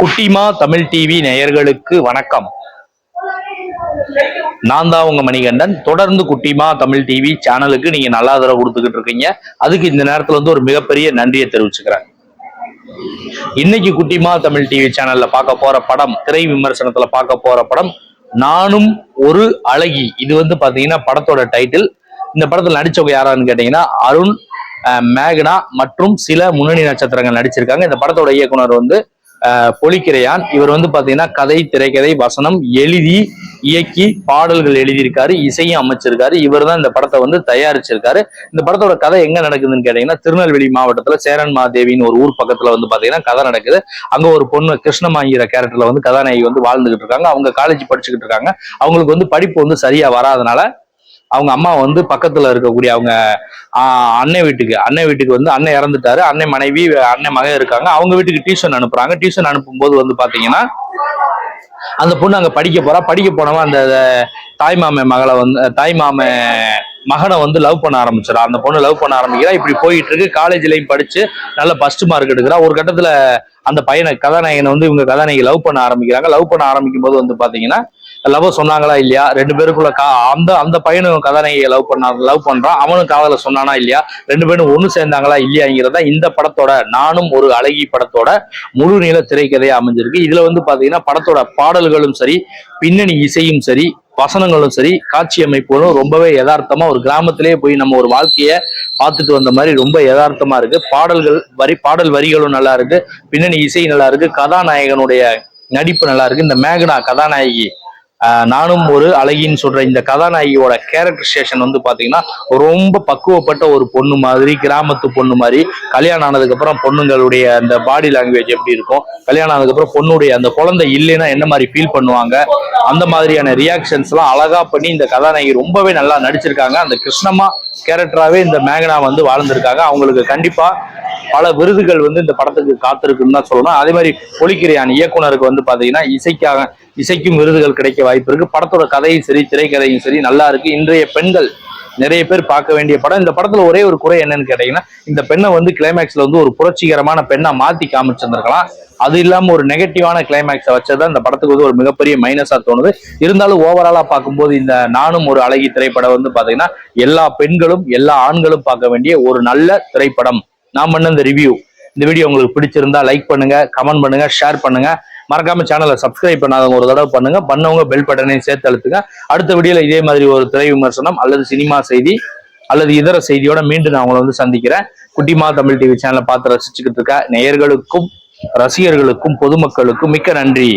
குட்டிமா தமிழ் டிவி நேயர்களுக்கு வணக்கம். நான் தான் உங்க மணிகண்டன். தொடர்ந்து குட்டிமா தமிழ் டிவி சேனலுக்கு நீங்க நல்லா ஆதரவு கொடுத்துக்கிட்டு இருக்கீங்க. அதுக்கு இந்த நேரத்துல வந்து ஒரு மிகப்பெரிய நன்றியை தெரிவிச்சுக்கிறேன். இன்னைக்கு குட்டிமா தமிழ் டிவி சேனல்ல பார்க்க போற படம் திரை விமர்சனத்துல பார்க்க போற படம் நானும் ஒரு அழகி. இது வந்து பாத்தீங்கன்னா படத்தோட டைட்டில் இந்த படத்துல நடிச்சவங்க யாரான்னு கேட்டீங்கன்னா அருண் மேகனா மற்றும் சில முன்னணி நட்சத்திரங்கள் நடிச்சிருக்காங்க. இந்த படத்தோட இயக்குனர் வந்து பொலிக்கிரையான். இவர் வந்து பாத்தீங்கன்னா கதை திரைக்கதை வசனம் எழுதி இயக்கி பாடல்கள் எழுதியிருக்காரு இசையும் அமைச்சிருக்காரு. இவர் தான் இந்த படத்தை வந்து தயாரிச்சிருக்காரு. இந்த படத்தோட கதை எங்க நடக்குதுன்னு கேட்டீங்கன்னா திருநெல்வேலி மாவட்டத்துல சேரன் மாதேவின்னு ஒரு ஊர் பக்கத்துல வந்து பாத்தீங்கன்னா கதை நடக்குது. அங்க ஒரு பொண்ணு கிருஷ்ணமாங்கிற கேரக்டர்ல வந்து கதாநாயகி வந்து வாழ்ந்துகிட்டு இருக்காங்க. அவங்க காலேஜ் படிச்சுக்கிட்டு இருக்காங்க. அவங்களுக்கு வந்து படிப்பு வந்து சரியா வராதனால அவங்க அம்மா வந்து பக்கத்துல இருக்கக்கூடிய அவங்க அன்னை வீட்டுக்கு அன்னை வீட்டுக்கு வந்து அண்ணன் இறந்துட்டாரு. அன்னை மனைவி அண்ணன் மகன் இருக்காங்க. அவங்க வீட்டுக்கு டியூஷன் அனுப்புறாங்க. டியூஷன் அனுப்பும்போது வந்து பாத்தீங்கன்னா அந்த பொண்ணு அங்க படிக்க போறா. படிக்க போனவன் அந்த தாய்மாம மகளை வந்து தாய்மாம மகனை வந்து லவ் பண்ண ஆரம்பிச்சிடா. அந்த பொண்ணு லவ் பண்ண ஆரம்பிக்கிறா. இப்படி போயிட்டு இருக்கு. காலேஜ்லயும் படிச்சு நல்ல ஃபர்ஸ்ட் மார்க் எடுக்கிறா. ஒரு கட்டத்துல அந்த பையனை கதாநாயகனை வந்து இவங்க கதாநாயகி லவ் பண்ண ஆரம்பிக்கிறாங்க. லவ் பண்ண ஆரம்பிக்கும் போது வந்து பாத்தீங்கன்னா லவ் சொன்னாங்களா இல்லையா? ரெண்டு பேருக்குள்ள கா அந்த அந்த பையனும் கதாநாயகியை லவ் பண்ணா லவ் பண்றான். அவனும் காதல சொன்னானா இல்லையா? ரெண்டு பேரும் ஒண்ணு சேர்ந்தாங்களா இல்லையாங்கிறத இந்த படத்தோட நானும் ஒரு அழகி படத்தோட முழு நீள திரைக்கதையா அமைஞ்சிருக்கு. இதுல வந்து பாத்தீங்கன்னா படத்தோட பாடல்களும் சரி பின்னணி இசையும் சரி வசனங்களும் சரி காட்சி அமைப்புகளும் ரொம்பவே யதார்த்தமா ஒரு கிராமத்திலேயே போய் நம்ம ஒரு வாழ்க்கைய பார்த்துட்டு வந்த மாதிரி ரொம்ப யதார்த்தமா இருக்கு. பாடல்கள் வரி பாடல் வரிகளும் நல்லா இருக்கு. பின்னணி இசை நல்லா இருக்கு. கதாநாயகனுடைய நடிப்பு நல்லா இருக்கு. இந்த மேகனா கதாநாயகி நானும் ஒரு அழகின்னு சொல்ற இந்த கதாநாயகியோட கேரக்டரைசேஷன் வந்து பாத்தீங்கன்னா ரொம்ப பக்குவப்பட்ட ஒரு பொண்ணு மாதிரி கிராமத்து பொண்ணு மாதிரி கல்யாணம் ஆனதுக்கு அப்புறம் பொண்ணுங்களுடைய அந்த பாடி லாங்குவேஜ் எப்படி இருக்கும் கல்யாணம் ஆனதுக்கு அப்புறம் பொண்ணுடைய அந்த குழந்தை இல்லைன்னா என்ன மாதிரி ஃபீல் பண்ணுவாங்க அந்த மாதிரியான ரியாக்ஷன்ஸ் எல்லாம் அழகா பண்ணி இந்த கதாநாயகி ரொம்பவே நல்லா நடிச்சிருக்காங்க. அந்த கிருஷ்ணமா கேரக்டராகவே இந்த மேகனா வந்து வாழ்ந்திருக்காங்க. அவங்களுக்கு கண்டிப்பா பல விருதுகள் வந்து இந்த படத்துக்கு காத்திருக்குன்னு தான் சொல்லணும். அதே மாதிரி பொலிக்கிரியான் இயக்குனருக்கு வந்து பாத்தீங்கன்னா இசைக்காக இசைக்கும் விருதுகள் கிடைக்க வாய்ப்பு இருக்கு. படத்தோட கதையும் சரி திரைக்கதையும் சரி நல்லா இருக்கு. இன்றைய பெண்கள் நிறைய பேர் பார்க்க வேண்டிய படம். இந்த படத்துல ஒரே ஒரு குறை என்னன்னு கேட்டீங்கன்னா இந்த பெண்ணை வந்து கிளைமேக்ஸ்ல வந்து ஒரு புரட்சிகரமான பெண்ணா மாத்தி காமிச்சிருந்திருக்கலாம். அது இல்லாம ஒரு நெகட்டிவான கிளைமேக்ஸை வச்சதான் இந்த படத்துக்கு வந்து ஒரு மிகப்பெரிய மைனஸா தோணுது. இருந்தாலும் ஓவராலா பார்க்கும்போது இந்த நானும் ஒரு அழகி திரைப்படம் வந்து பாத்தீங்கன்னா எல்லா பெண்களும் எல்லா ஆண்களும் பார்க்க வேண்டிய ஒரு நல்ல திரைப்படம். நான் பண்ண இந்த ரிவ்யூ இந்த வீடியோ உங்களுக்கு பிடிச்சிருந்தா லைக் பண்ணுங்க கமெண்ட் பண்ணுங்க ஷேர் பண்ணுங்க. மறக்காம சேனலை சப்ஸ்கிரைப் பண்ணாதவங்க ஒரு தடவை பண்ணுங்க. பண்ணவங்க பெல் பட்டனையும் சேர்த்து அழுத்துங்க. அடுத்த வீடியோல இதே மாதிரி ஒரு திரை விமர்சனம் அல்லது சினிமா செய்தி அல்லது இதர செய்தியோட மீண்டும் நான் உங்களை வந்து சந்திக்கிறேன். குட்டிமா தமிழ் டிவி சேனலை பார்த்து ரசிச்சுக்கிட்டு இருக்க நேயர்களுக்கும் ரசிகர்களுக்கும் பொதுமக்களுக்கும் மிக்க நன்றி.